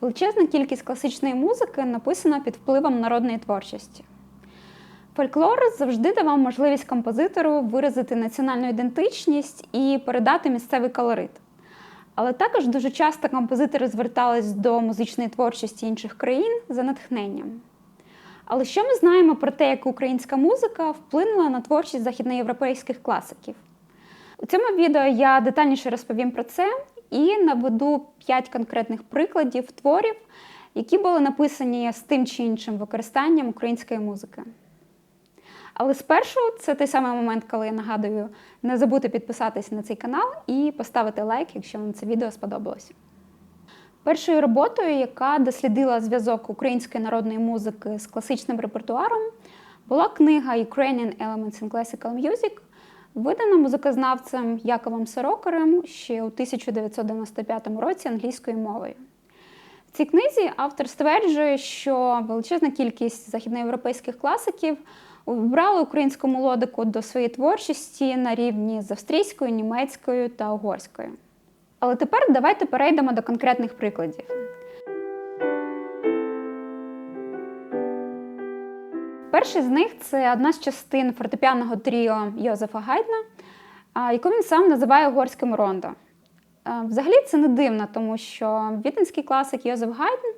Величезна кількість класичної музики написана під впливом народної творчості. Фольклор завжди давав можливість композитору виразити національну ідентичність і передати місцевий колорит. Але також дуже часто композитори звертались до музичної творчості інших країн за натхненням. Але що ми знаємо про те, як українська музика вплинула на творчість західноєвропейських класиків? У цьому відео я детальніше розповім про це і наведу 5 конкретних прикладів творів, які були написані з тим чи іншим використанням української музики. Але спершу це той самий момент, коли я нагадую не забути підписатись на цей канал і поставити лайк, якщо вам це відео сподобалось. Першою роботою, яка дослідила зв'язок української народної музики з класичним репертуаром, була книга Ukrainian Elements in Classical Music, видана музикознавцем Яковом Сорокарем ще у 1995 році англійською мовою. В цій книзі автор стверджує, що величезна кількість західноєвропейських класиків обрали українську мелодику до своєї творчості на рівні з австрійською, німецькою та угорською. Але тепер давайте перейдемо до конкретних прикладів. Перший з них це одна з частин фортепіаного тріо Йозефа Гайдна, яку він сам називає угорським рондо. Взагалі це не дивно, тому що віденський класик Йозеф Гайден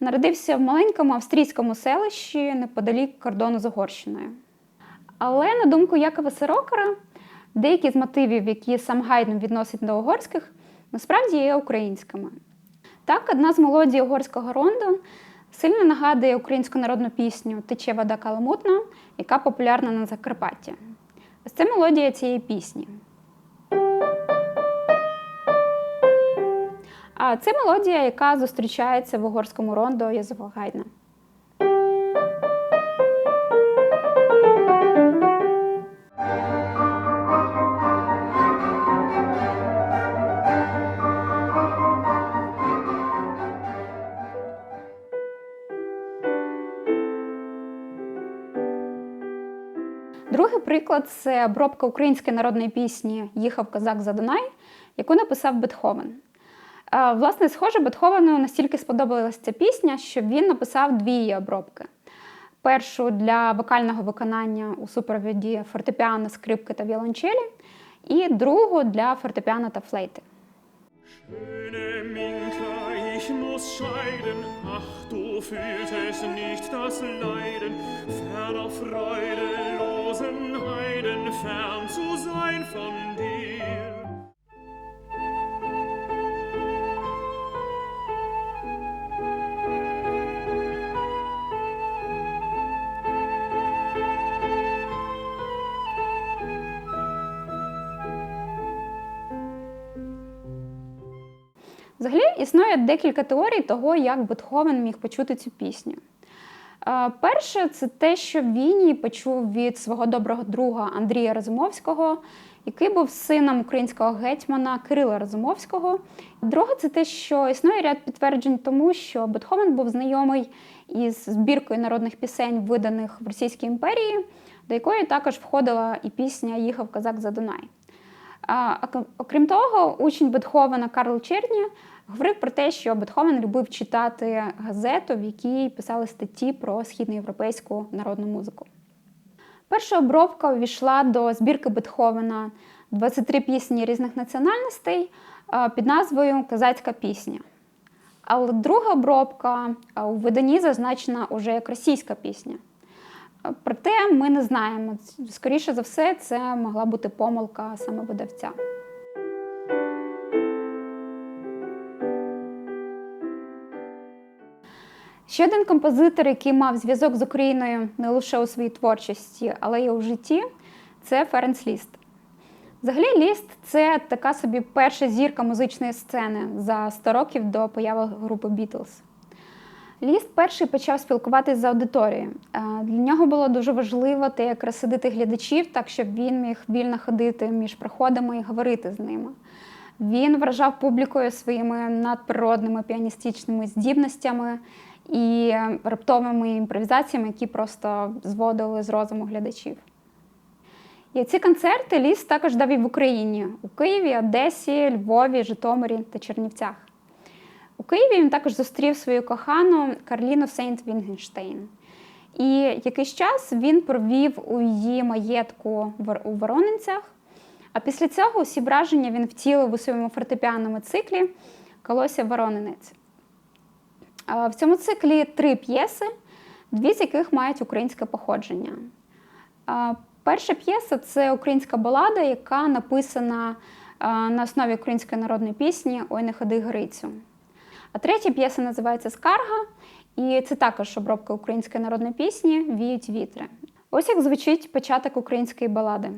народився в маленькому австрійському селищі неподалік кордону з Угорщиною. Але, на думку Якова Сирокара, деякі з мотивів, які сам Гайден відносить до угорських, насправді є українськими. Так, одна з мелодій угорського ронду сильно нагадує українську народну пісню Тече вода каламутна, яка популярна на Закарпатті. Ось це мелодія цієї пісні. А це мелодія, яка зустрічається в угорському рондо Єзефа Другий приклад це обробка української народної пісні Їхав козак за Дунай, яку написав Бетховен. Власне, схоже, Бетховену настільки сподобалася ця пісня, що він написав дві її обробки. Першу для вокального виконання у супроводі фортепіано, скрипки та віолончелі, і другу для фортепіано та флейти. Ich muss scheiden. Ach, du fühltest nicht das Leiden, ferner freudelosen Heiden, fern zu sein von dir. Взагалі існує декілька теорій того, як Бетховен міг почути цю пісню. Е, Перше, це те, що він її почув від свого доброго друга Андрія Разумовського, який був сином українського гетьмана Кирила Разумовського. Друге, це те, що існує ряд підтверджень тому, що Бетховен був знайомий із збіркою народних пісень, виданих в Російській імперії, до якої також входила і пісня Їхав козак за Дунай. А, Окрім того, учень Бетховена Карл Черні говорив про те, що Бетховен любив читати газету, в якій писали статті про східноєвропейську народну музику. Перша обробка увійшла до збірки Бетховена 23 пісні різних національностей під назвою Козацька пісня. Але друга обробка у виданні зазначена уже як російська пісня. Проте ми не знаємо. Скоріше за все, це могла бути помилка саме видавця. Ще один композитор, який мав зв'язок з Україною не лише у своїй творчості, але й у житті, це Ференц Ліст. Взагалі, Ліст це така собі перша зірка музичної сцени за 100 років до появи групи Бітлз. Ліст перший почав спілкуватися з аудиторією. Для нього було дуже важливо те, як розсадити глядачів, так щоб він міг вільно ходити між проходами і говорити з ними. Він вражав публікою своїми надприродними піаністичними здібностями і раптовими імпровізаціями, які просто зводили з розуму глядачів. І ці концерти Ліс також дав і в Україні у Києві, Одесі, Львові, Житомирі та Чернівцях. У Києві він також зустрів свою кохану Карліну Сейнт Вінгенштейн. І якийсь час він провів у її маєтку у Воронинцях. А після цього усі враження він втілив у своєму фортепіаному циклі Колося Воронинець. В цьому циклі три п'єси, дві з яких мають українське походження. Перша п'єса це українська балада, яка написана на основі української народної пісні Ой, не ходи Грицю. А третя п'єса називається Скарга, і це також обробка української народної пісні Віють вітри. Ось як звучить початок української балади.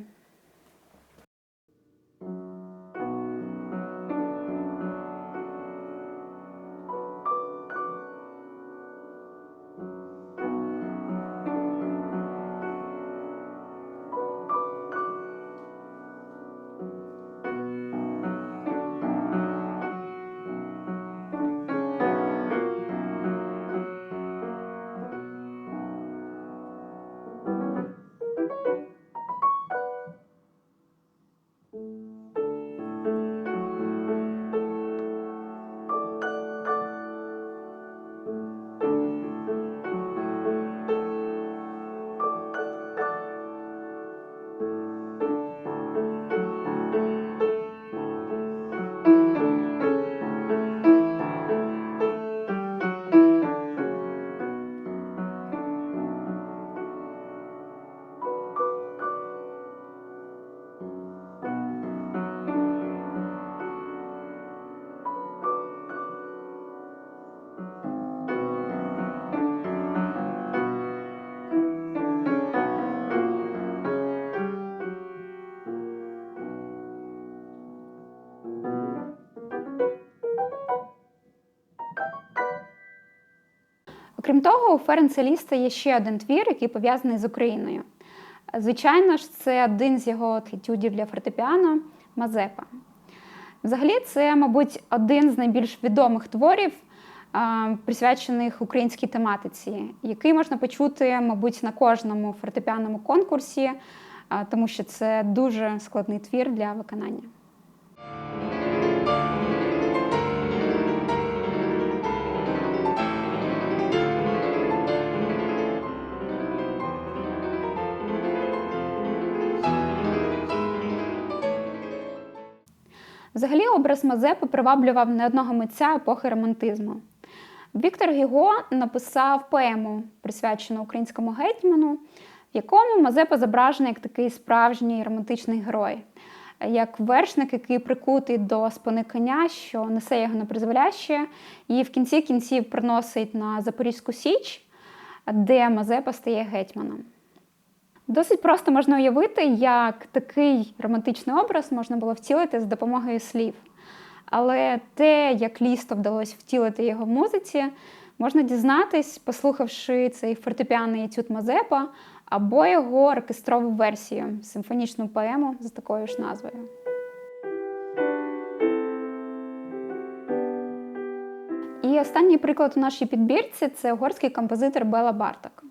Окрім того, у Ференца Ліста є ще один твір, який пов'язаний з Україною. Звичайно ж, це один з його етюдів для фортепіано Мазепа. Взагалі, це, мабуть, один з найбільш відомих творів, присвячених українській тематиці, який можна почути, мабуть, на кожному фортепіаному конкурсі, тому що це дуже складний твір для виконання. Взагалі, образ Мазепи приваблював не одного митця епохи романтизму. Віктор Гіго написав поему, присвячену українському гетьману, в якому Мазепа зображений як такий справжній романтичний герой, як вершник, який прикутий до спини коня, що несе його на призволяще, і в кінці кінців приносить на Запорізьку Січ, де Мазепа стає гетьманом. Досить просто можна уявити, як такий романтичний образ можна було втілити з допомогою слів. Але те, як лісто вдалося втілити його в музиці, можна дізнатись, послухавши цей фортепіаний етюд Мазепа або його оркестрову версію, симфонічну поему з такою ж назвою. І останній приклад у нашій підбірці це угорський композитор Бела Барток.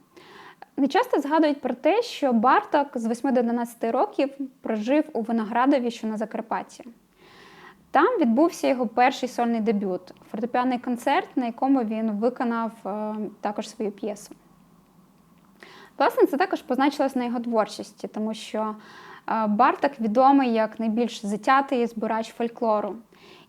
Не часто згадують про те, що Барток з 8 до 11 років прожив у Виноградові, що на Закарпатті. Там відбувся його перший сольний дебют фортепіаний концерт, на якому він виконав е, також свою п'єсу. Власне, це також позначилось на його творчості, тому що е, Барток відомий як найбільш затятий збирач фольклору.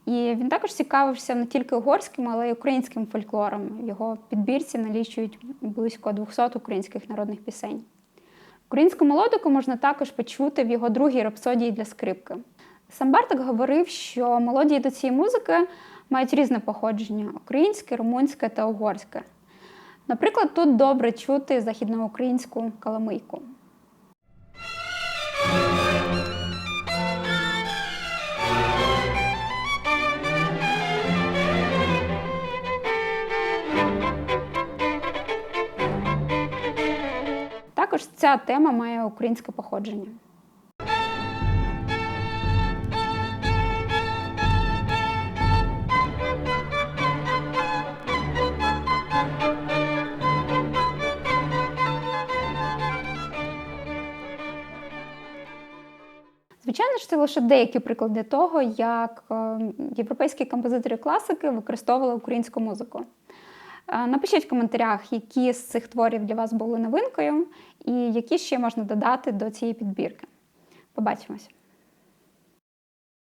І він також цікавився не тільки угорським, але й українським фольклором. Його підбірці налічують близько 200 українських народних пісень. Українську мелодику можна також почути в його другій рапсодії для скрипки. Сам Барток говорив, що мелодії до цієї музики мають різне походження українське, румунське та угорське. Наприклад, тут добре чути західноукраїнську каламийку. Також ця тема має українське походження. Звичайно ж, це лише деякі приклади того, як е, європейські композитори класики використовували українську музику. Е, Напишіть в коментарях, які з цих творів для вас були новинкою, і які ще можна додати до цієї підбірки. Побачимось!